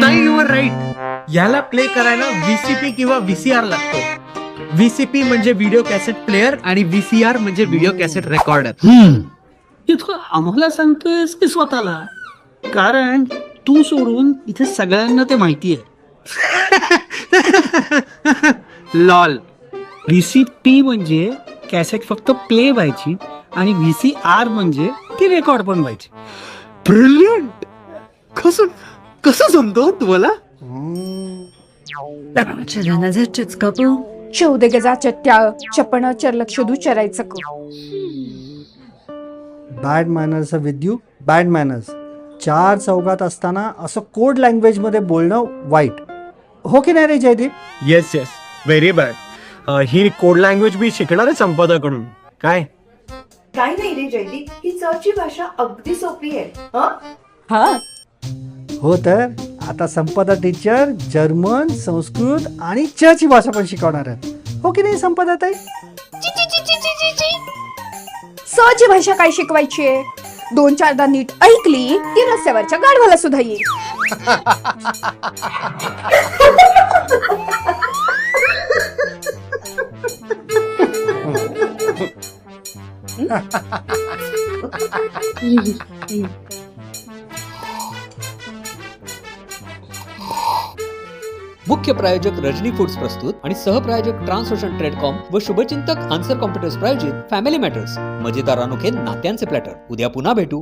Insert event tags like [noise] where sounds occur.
नाही your right याला play करायला व्हीसीपी किंवा व्हीसीआर लागतो. व्हीसीपी म्हणजे व्हिडिओ कॅसेट प्लेअर आणि व्हीसीआर म्हणजे व्हिडिओ कॅसेट रेकॉर्डर ते तू आम्हाला सांगतोयस की स्वतःला. कारण तू सोडून इथे सगळ्यांना ते माहिती आहे [laughs] लॉल. व्ही सी पी म्हणजे कॅसेट फक्त प्ले व्हायची आणि व्ही सी आर म्हणजे ती रेकॉर्ड पण व्हायची. ब्रिलियंट कसं कसं जमतो तुम्हाला? चौदगजा चट्ट्याळ चपण चरलक्षदू चरायचं क. Bad manners with you bad manners चार चौघात असताना असं कोड लँग्वेजमध्ये बोलणं वाईट. हो की नाही रे Jaydeep? Yes yes very bad ही कोड लँग्वेज मी शिकणार आहे संपादकडून काय? काही नाही रे जयदीप ही चची भाषा अगदी सोपी आहे हं? हा? हो तर आता संपदा टीचर जर्मन संस्कृत आणि चची भाषा पण शिकवणार आहेत. हो की नाही संपदा ताई सची भाषा काय शिकवायची आहे? दोन चारदा नीट ऐकली की रस्त्यावरच्या गाढवाला सुद्धा येईल. [laughs] मुख्य प्रायोजक रजनी फूड्स प्रस्तुत आणि सहप्रायोजक ट्रान्सोशन ट्रेडकॉम व शुभचिंतक आन्सर कॉम्प्युटर्स प्रायोजित फॅमिली मॅटर्स. मजेदार अनोखे नात्यांचे प्लॅटर. उद्या पुन्हा भेटू.